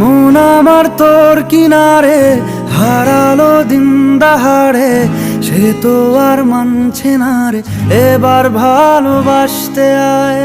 মন আমার তোর কিনারে, হারালো দিন দাহারে সে তো আর মানছে না রে, এবার ভালোবাসতে আয়।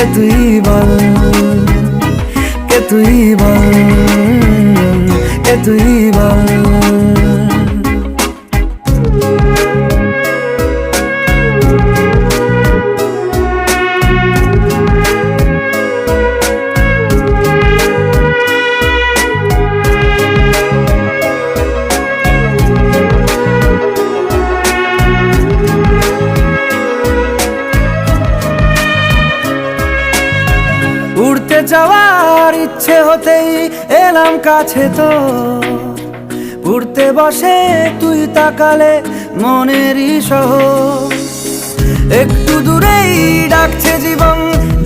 কে তুই বল? কে তুই বল? কে তুই বল? যাওয়ার ইচ্ছে হতেই এলাম কাছে তো। উড়তে বসে তুই তাকালে মনেরই সহ একটু দূরেই ডাকছে জীবন,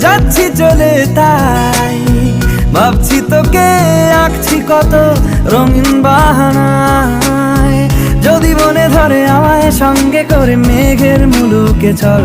যাচ্ছি চলে তাই। ভাবছি তোকে, আঁকছি কত রঙিন বাহানায়। যদি মনে ধরে আমায় সঙ্গে করে মেঘের মুলুকে চল।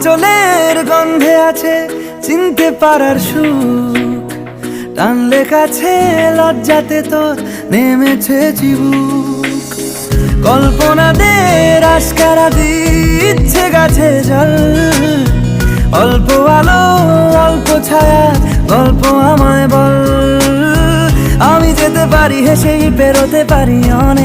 তোরা চলের গন্ধে আছে চিনতে পারার সুখ। টানলে কাছে লজ্জাতে তোর নেমেছে চিবুক। কল্পনাদের আশকারা দিচ্ছে গাছে জল। অল্প আলো, অল্প ছায়া, গল্প আমায় বল। আমি যেতে পারি, হেসেই পেরোতে পারি অনেক